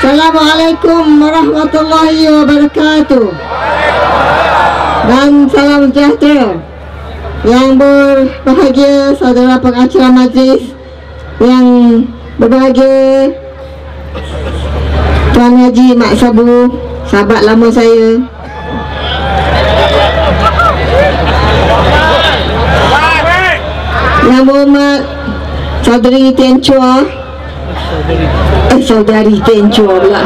Assalamualaikum warahmatullahi wabarakatuh. Dan salam sejahtera Yang berbahagia saudara pengacara majlis Yang berbahagia. Tuan Haji Mak Sabu Sahabat lama saya. Yang berhormat Saudari Tian Chua Eh saudari Chua pula.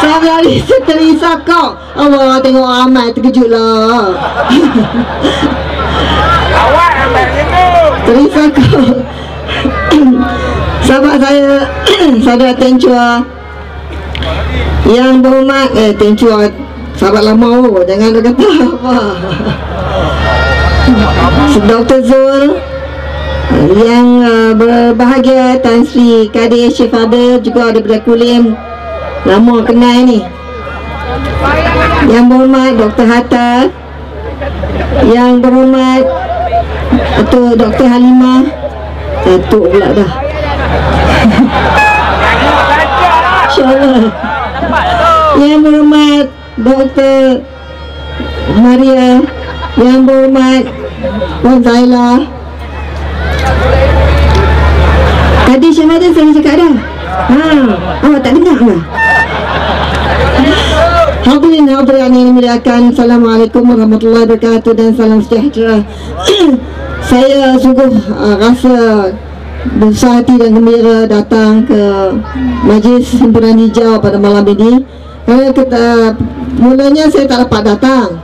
Saudari Seteri Sakok Allah tengok ramai terkejut lah. Awak ambil itu. Seteri Sakok Sahabat saya Saudara Chua Yang berhormat Eh Chua Sahabat lama oh Jangan dia kata apa. Dr. Zul yang uh, berbahagia Tan Sri Kadir Syifada juga daripada Kulim lama kenal ni yang berhormat Dr. Hatta yang berhormat Datuk Dr. Halimah Datuk pula dah InsyaAllah Yang berhormat Dr. Maria Yang berhormat Puan Zailah Tadi Syamada saya cakap dah. Ha, awak tak dengar ke? Hadirin hadirin yang dimuliakan Assalamualaikum warahmatullahi wabarakatuh Dan salam sejahtera. Saya sungguh uh, rasa Besar hati dan gembira datang ke Majlis Himpunan Hijau pada malam ini. Kerana kita, mulanya saya tak dapat datang.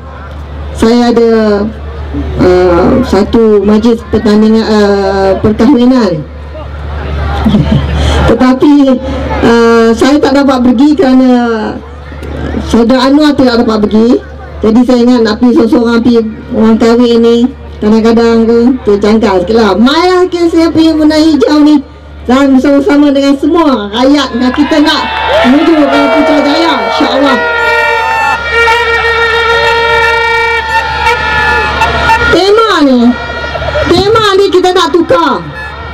Saya ada uh, satu majlis pertandingan uh, perkahwinan tetapi uh, saya tak dapat pergi kerana saudara Anwar tidak dapat pergi. Jadi saya ingat nak pergi seorang-seorang pergi orang kahwin ni kadang-kadang ke terjangkau sikit lah. Mai lah ke saya pergi Muna Hijau ni. Dan bersama-sama dengan semua rakyat yang kita nak menuju ke Putrajaya insyaAllah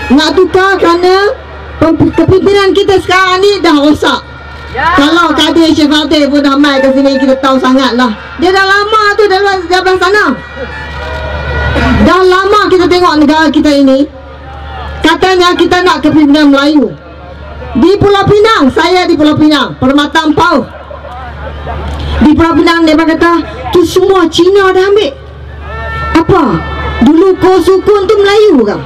nak tukar kerana kepimpinan kita sekarang ni dah rosak. Kalau Kadir Syekh Fatih pun dah mai ke sini kita tahu sangat lah. Dia dah lama tu dalam sebelah sana. Dah lama kita tengok negara kita ini. Katanya kita nak kepimpinan Melayu. Di Pulau Pinang saya di Pulau Pinang Permata Ampau di Pulau Pinang dia kata tu semua Cina dah ambil. Apa? Dulu kau sukun tu Melayu ke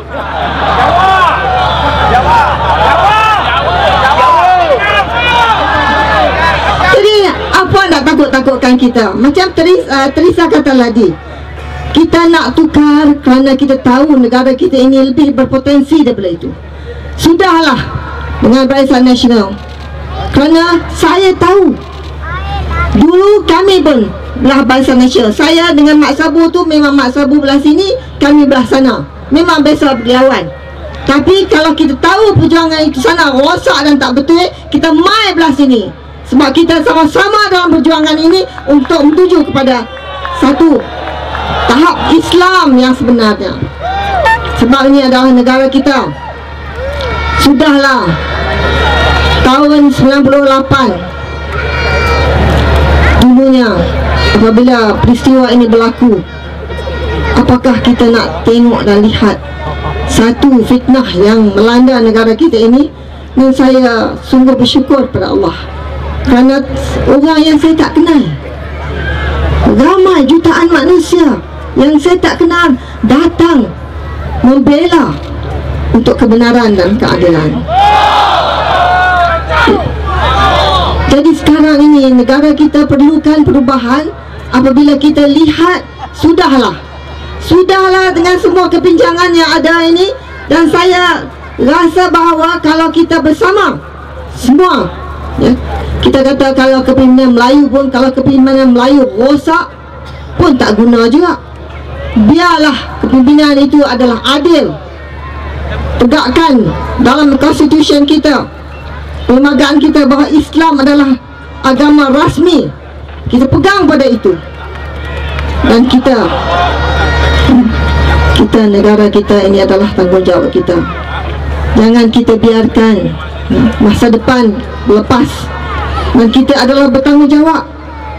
jadi apa nak takut-takutkan kita. Macam Teris, uh, Teresa kata tadi kita nak tukar kerana kita tahu negara kita ini lebih berpotensi daripada itu. Sudahlah dengan Barisan Nasional. Kerana saya tahu dulu kami pun belah Barisan Nasional. Saya dengan Mak Sabu tu memang Mak Sabu belah sini kami belah sana. Memang biasa berlawan. Tapi kalau kita tahu perjuangan itu sana rosak dan tak betul kita mai belah sini sebab kita sama-sama dalam perjuangan ini untuk menuju kepada satu tahap Islam yang sebenarnya. Sebab ini adalah negara kita. Sudahlah. Tahun 98 dulunya apabila peristiwa ini berlaku apakah kita nak tengok dan lihat satu fitnah yang melanda negara kita ini? Dan saya sungguh bersyukur pada Allah kerana orang yang saya tak kenal. Ramai jutaan manusia yang saya tak kenal datang membela untuk kebenaran dan keadilan. Jadi sekarang ini negara kita perlukan perubahan apabila kita lihat sudahlah. Sudahlah dengan semua kepinjangan yang ada ini dan saya rasa bahawa kalau kita bersama semua ya, kita kata kalau kepimpinan Melayu pun kalau kepimpinan Melayu rosak pun tak guna juga. Biarlah kepimpinan itu adalah adil tegakkan dalam konstitusi kita. Perlembagaan kita bahawa Islam adalah agama rasmi. Kita pegang pada itu. Dan kita kita negara kita ini adalah tanggungjawab kita. Jangan kita biarkan masa depan lepas. Dan kita adalah bertanggungjawab.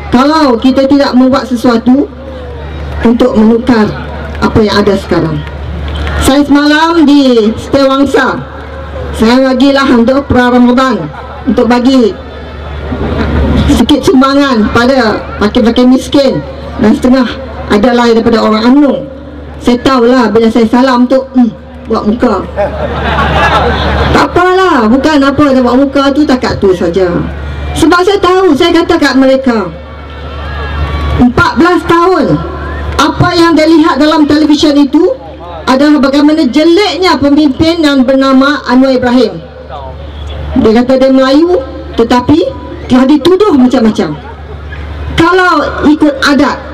Kalau kita tidak membuat sesuatu untuk menukar apa yang ada sekarang. Saya semalam di Setiawangsa. Saya bagilah untuk pra Ramadan untuk bagi sikit sumbangan pada fakir-fakir miskin dan setengah adalah daripada orang UMNO saya tahulah bila saya salam tu hmm, buat muka. Tak apalah bukan apa dia buat muka tu takat tu saja. Sebab saya tahu saya kata kat mereka 14 tahun apa yang dia lihat dalam televisyen itu adalah bagaimana jeleknya pemimpin yang bernama Anwar Ibrahim. Dia kata dia Melayu tetapi telah dituduh macam-macam. Kalau ikut adat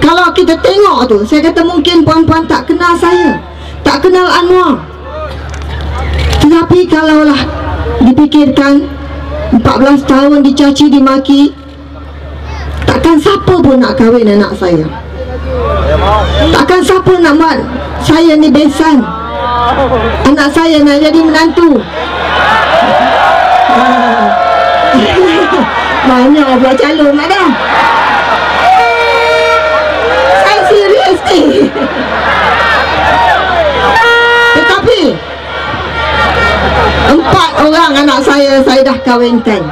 kalau kita tengok tu saya kata mungkin puan-puan tak kenal saya tak kenal Anwar. Tetapi kalaulah dipikirkan 14 tahun dicaci dimaki takkan siapa pun nak kahwin anak saya. Takkan siapa nak buat saya ni besan. Anak saya nak jadi menantu. Banyak buat calon ada saya orang anak saya saya dah kahwinkan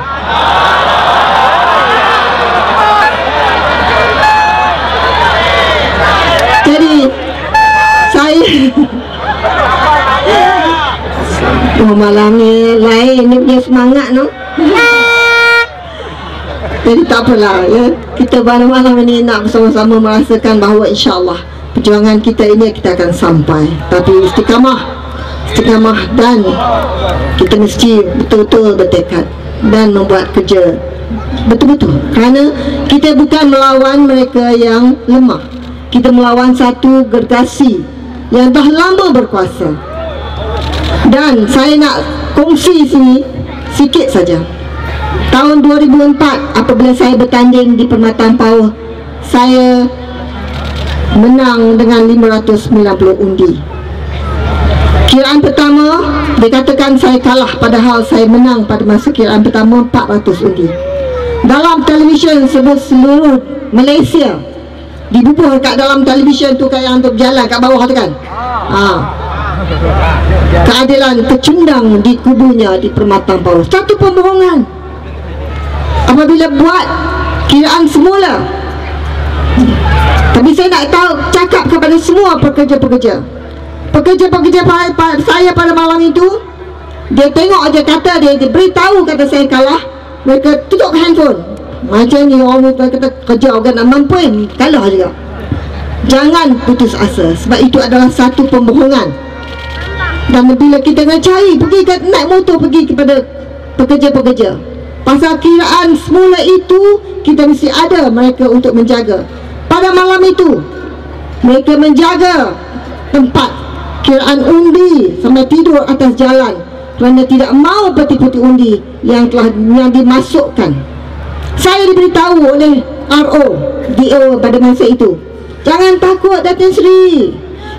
jadi saya Oh malam ni lain ni punya semangat no? Jadi tak apalah ya. Kita malam-malam ni nak bersama-sama merasakan bahawa insyaAllah Perjuangan kita ini kita akan sampai. Tapi istiqamah Istiqamah dan Kita mesti betul-betul bertekad Dan membuat kerja Betul-betul Kerana kita bukan melawan mereka yang lemah Kita melawan satu gergasi Yang dah lama berkuasa dan saya nak kongsi sini sikit saja. Tahun 2004 apabila saya bertanding di Permata Ampau, saya menang dengan 590 undi. Kiraan pertama dikatakan saya kalah padahal saya menang pada masa kiraan pertama 400 undi. Dalam televisyen sebut seluruh Malaysia dibubuh kat dalam televisyen tu kayak yang untuk berjalan kat bawah tu kan. Ha, keadilan kecundang di kubunya di permatang bawah satu pembohongan apabila buat kiraan semula tapi saya nak tahu cakap kepada semua pekerja-pekerja pekerja-pekerja saya pada malam itu dia tengok aja kata dia, dia beritahu kata saya kalah mereka tutup handphone. Macam ni orang kata kerja orang nak mampu kalah juga. Jangan putus asa sebab itu adalah satu pembohongan. Dan bila kita nak cari pergi ke naik motor pergi kepada pekerja-pekerja. Pasal kiraan semula itu kita mesti ada mereka untuk menjaga. Pada malam itu mereka menjaga tempat kiraan undi sampai tidur atas jalan kerana tidak mau peti-peti undi yang telah yang dimasukkan. Saya diberitahu oleh RO DO pada masa itu. Jangan takut Datin Sri.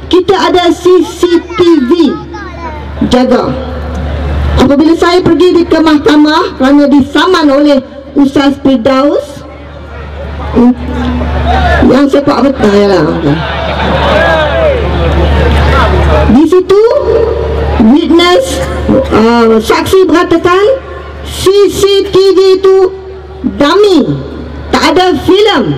Kita ada CCTV jaga. Apabila saya pergi di ke mahkamah kerana disaman oleh Ustaz Firdaus hmm, yang sepak betul ya lah di situ witness uh, saksi berkatakan CCTV itu dummy. Tak ada filem.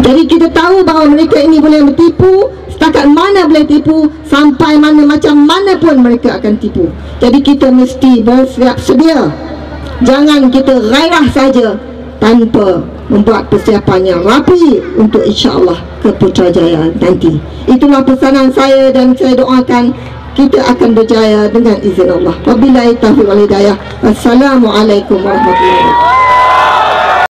Jadi kita tahu bahawa mereka ini boleh menipu setakat mana boleh tipu sampai mana macam mana pun mereka akan tipu. Jadi kita mesti bersiap sedia. Jangan kita gairah saja tanpa membuat persiapan yang rapi untuk insyaAllah ke Putrajaya nanti. Itulah pesanan saya dan saya doakan kita akan berjaya dengan izin Allah. Wabillahi taufiq wal hidayah. Wassalamualaikum warahmatullahi wabarakatuh